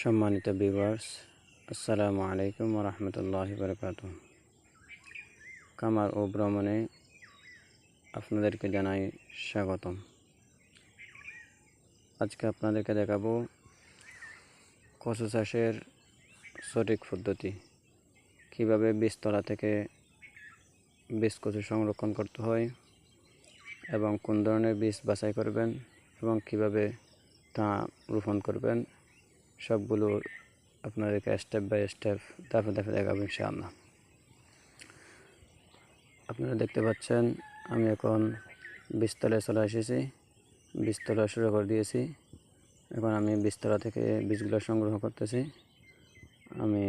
সম্মানিত বিভার্স আসসালামু আলাইকুম রহমতুল্লাহ বরকাত কামার ও ভ্রমণে আপনাদেরকে জানাই স্বাগতম। আজকে আপনাদেরকে দেখাবো কচু চাষের সঠিক পদ্ধতি। কীভাবে বীজতলা থেকে বীজ কচু সংরক্ষণ করতে হয় এবং কোন ধরনের বীজ বাছাই করবেন এবং কীভাবে তা রোপণ করবেন সবগুলো আপনাদেরকে স্টেপ বাই স্টেপ ধাপে ধাপে দেখাবো ইনশাআল্লাহ। আপনারা দেখতে পাচ্ছেন, আমি এখন বীজতলায় চলে এসেছি। বীজতলা শুরু করে দিয়েছি। এখন আমি বীজতলা থেকে বীজগুলো সংগ্রহ করতেছি। আমি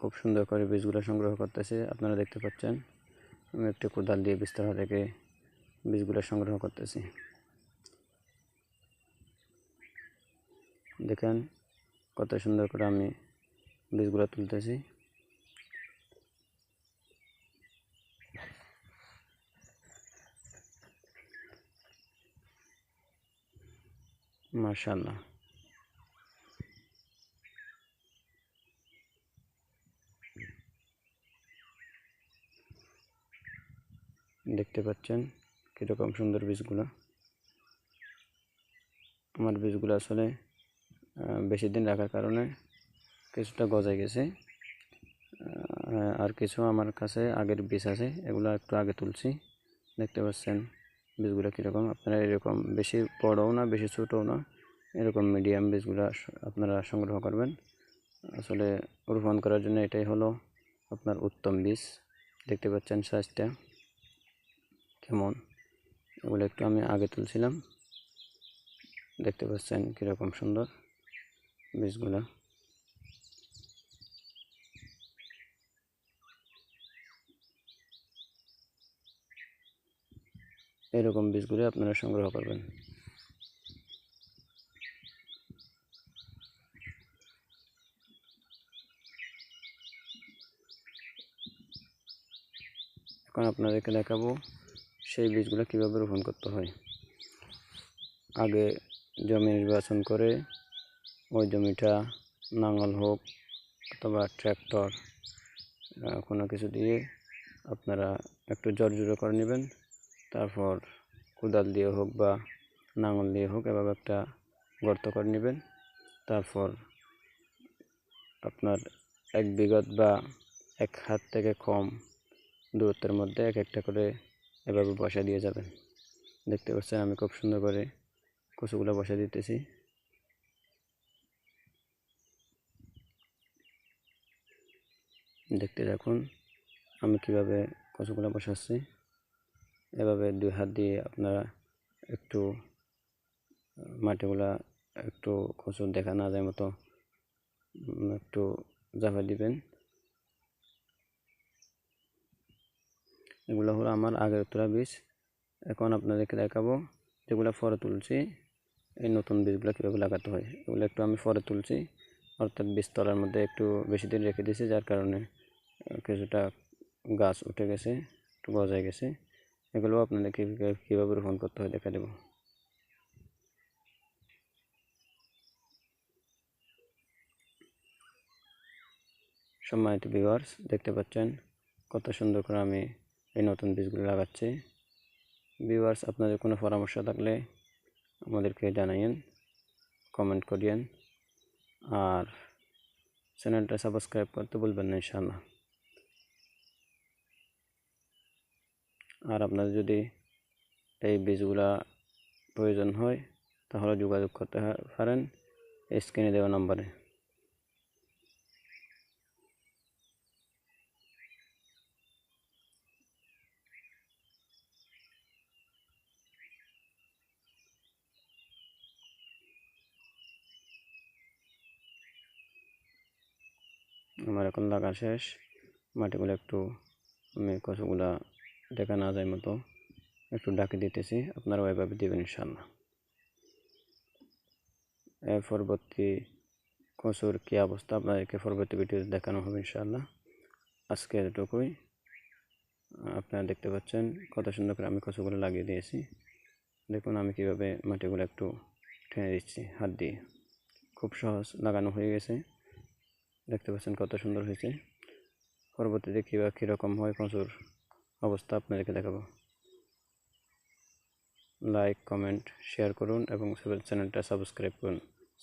খুব সুন্দর করে বীজগুলো সংগ্রহ করতেছি। আপনারা দেখতে পাচ্ছেন, আমি একটি কোদাল দিয়ে বীজতলা থেকে বীজগুলো সংগ্রহ করতেছি। দেখেন কত সুন্দর করে আমি বীজগুলো তুলতেছি। মার্শাল্লাহ দেখতে পাচ্ছেন কীরকম সুন্দর বীজগুলো। আমার বীজগুলো আসলে বেশি দিন রাখার কারণে কিছুটা গজায় গেছে। আর কিছু আমার কাছে আগের বীজ আছে, এগুলো একটু আগে তুলছি। দেখতে পাচ্ছেন বীজগুলো কীরকম। আপনারা এরকম বেশি বড়ও না, বেশি ছোটও না, এরকম মিডিয়াম বীজগুলো আপনারা সংগ্রহ করবেন। আসলে রোপণ করার জন্য এটাই হলো আপনার উত্তম বীজ। দেখতে পাচ্ছেন সাইজটা কেমন, এগুলো একটু আমি আগে তুলছিলাম। দেখতে পাচ্ছেন কীরকম সুন্দর। বীজগুলা এরকম বীজগুলো আপনারা সংগ্রহ করবেন। এখন আপনাদেরকে দেখাবো সেই বীজগুলো কীভাবে রোপণ করতে হয়। আগে জমি নির্বাচন করে ওই জমিটা নাঙল হোক অথবা ট্র্যাক্টর কোনো কিছু দিয়ে আপনারা একটু জোরে করে নেবেন। তারপর কোদাল দিয়ে হোক বা নাঙল দিয়ে হোক এভাবে একটা গর্ত করে নেবেন। তারপর আপনার এক বিঘত বা এক হাত থেকে কম দূরত্বের মধ্যে এক একটা করে এভাবে বসা দিয়ে যাবেন। দেখতে পাচ্ছেন আমি খুব সুন্দর করে কচুগুলো বসা দিতেছি। দেখতে থাকুন, আমি কীভাবে কচুগুলো বসাচ্ছি। এভাবে দুই হাত দিয়ে আপনারা একটু, মাটিগুলা একটু কচু দেখা না যায় মতো একটু জাফা দিবেন। এগুলো হলো আমার আগের তোলা বীজ। এখন আপনাদেরকে দেখাবো যেগুলো ফরে তুলছি, এই নতুন বীজগুলো কীভাবে লাগাতে হয়। এগুলো একটু আমি ফরে তুলছি, অর্থাৎ বীজতলার মধ্যে একটু বেশি দিন রেখে দিয়েছি, যার কারণে কিছুটা গাছ উঠে গেছে, একটু গজায় গেছে এগুলো আপনাদেরকে কীভাবে রোপণ করতে হয় দেখা দেব। সম্মানিত ভিউয়ার্স দেখতে পাচ্ছেন কত সুন্দর করে আমি এই নতুন বীজগুলো লাগাচ্ছি। ভিউয়ার্স আপনাদের কোনো পরামর্শ থাকলে আমাদেরকে জানাইন কমেন্ট করিয়েন, আর চ্যানেলটা সাবস্ক্রাইব করতে বলবেন না, ইনশাআল্লাহ। আর আপনাদের যদি এই বীজগুলা প্রয়োজন হয়, তাহলে যোগাযোগ করতে পারেন স্ক্রিনে দেওয়া নম্বরে। আমার এখন লাগা শেষ। মাটিগুলো একটু আমি কচুগুলা দেখা না যায় মতো একটু ডাকে দিতেছি আপনারা ওইভাবে দেবেন ইনশাল্লাহ এর পরবর্তী কচুর কী অবস্থা, আপনাদেরকে পরবর্তী ভিডিও দেখানো হবে ইনশাল্লাহ আজকে এতটুকুই। আপনারা দেখতে পাচ্ছেন কত সুন্দর করে আমি কচুগুলো লাগিয়ে দিয়েছি। দেখুন আমি কীভাবে মাটিগুলো একটু টেনে দিচ্ছি, হাত দিয়ে। খুব সহজ লাগানো হয়ে গেছে। দেখতে পাচ্ছেন কত সুন্দর হয়েছে। পরবর্তীতে কী বা কীরকম হয় প্রচুর অবস্থা আপনাদেরকে দেখাবো। লাইক কমেন্ট শেয়ার করুন এবং চ্যানেলটা সাবস্ক্রাইব করুন।